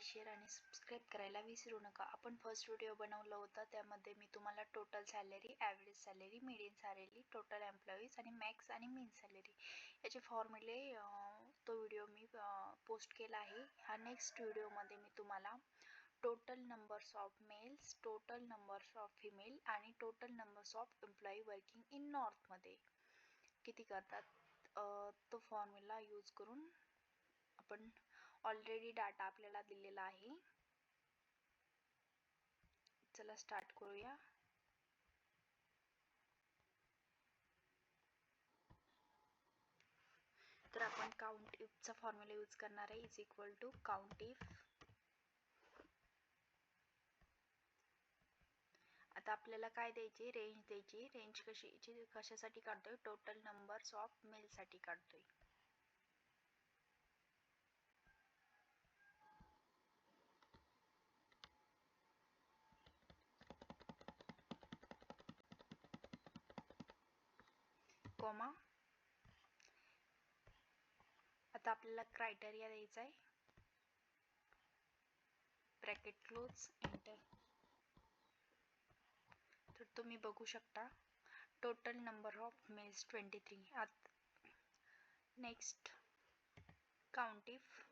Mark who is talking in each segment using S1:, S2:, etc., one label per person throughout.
S1: Like share आणि subscribe करायला विसरू नका. आपण फर्स्ट व्हिडिओ बनवला होता त्यामध्ये मी तुम्हाला total salary average salary medium salary total employees आणि मॅक्स आणि मीन सॅलरी याचे फॉर्म्युले तो व्हिडिओ मी पोस्ट केला आहे. हा नेक्स्ट व्हिडिओमध्ये मी तुम्हाला total numbers of males total numbers of female आणि total numbers of employee working in नॉर्थमध्ये किती करतात? तो फॉर्म्युला यूज करून आपण ऑलरेडी डाटा आपल्याला दिलेला आहे. चला स्टार्ट करूया. तर आपण काउंट इफचा फॉर्म्युला यूज करणार आहे. Is equal to count if आता आपल्याला काय द्यायची? रेंज द्यायची. रेंज कशी कशासाठी काढतोय? टोटल नंबर्स ऑफ मेलसाठी काढतोय. कॉमा आता आपल्याला क्रायटेरिया द्यायचा आहे. ब्रॅकेट क्लोज एंटर तर तुम्ही बघू शकता total number of males twenty three आत नेक्स्ट काउंटिफ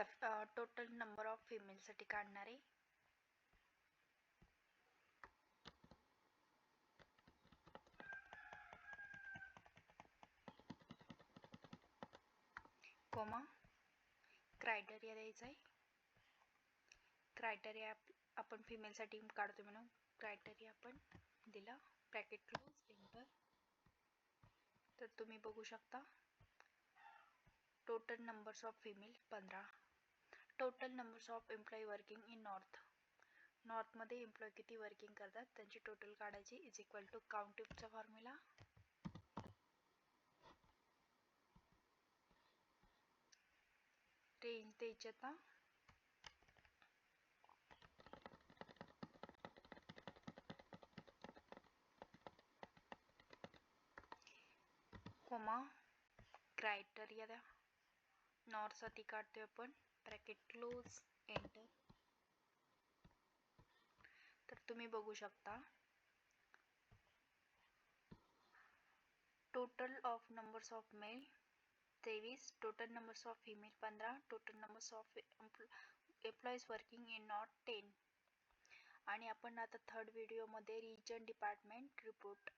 S1: आता टोटल नंबर ऑफ फिमेलसाठी काढणार आहे. कोमा क्रायटेरिया द्यायचा आहे. क्रायटेरिया आपण फिमेलसाठी काढतो म्हणून क्रायटेरिया आपण दिला. ब्रॅकेट क्लोज एंटर तर तुम्ही बघू शकता. टोटल नंबर्स ऑफ फिमेल पंधरा. Total numbers of employee working in north नॉर्थमध्ये employ किती वर्किंग करतात? त्यांची टोटल काढायची इज इक्वल टू काउंटिपचा फॉर्म्युला रेंज द्यायची आता कोमा क्रायटेरिया द्या. नॉर्थसाठी काढतोय आपण. ब्रॅकेट क्लोज एंटर तर तुम्ही बघू शकता. Total of numbers of male तेवीस. टोटल नंबर्स ऑफ फिमेल पंधरा. Total numbers of employees working in north ten आणि आपण आता थर्ड व्हिडिओमध्ये रिजन डिपार्टमेंट रिपोर्ट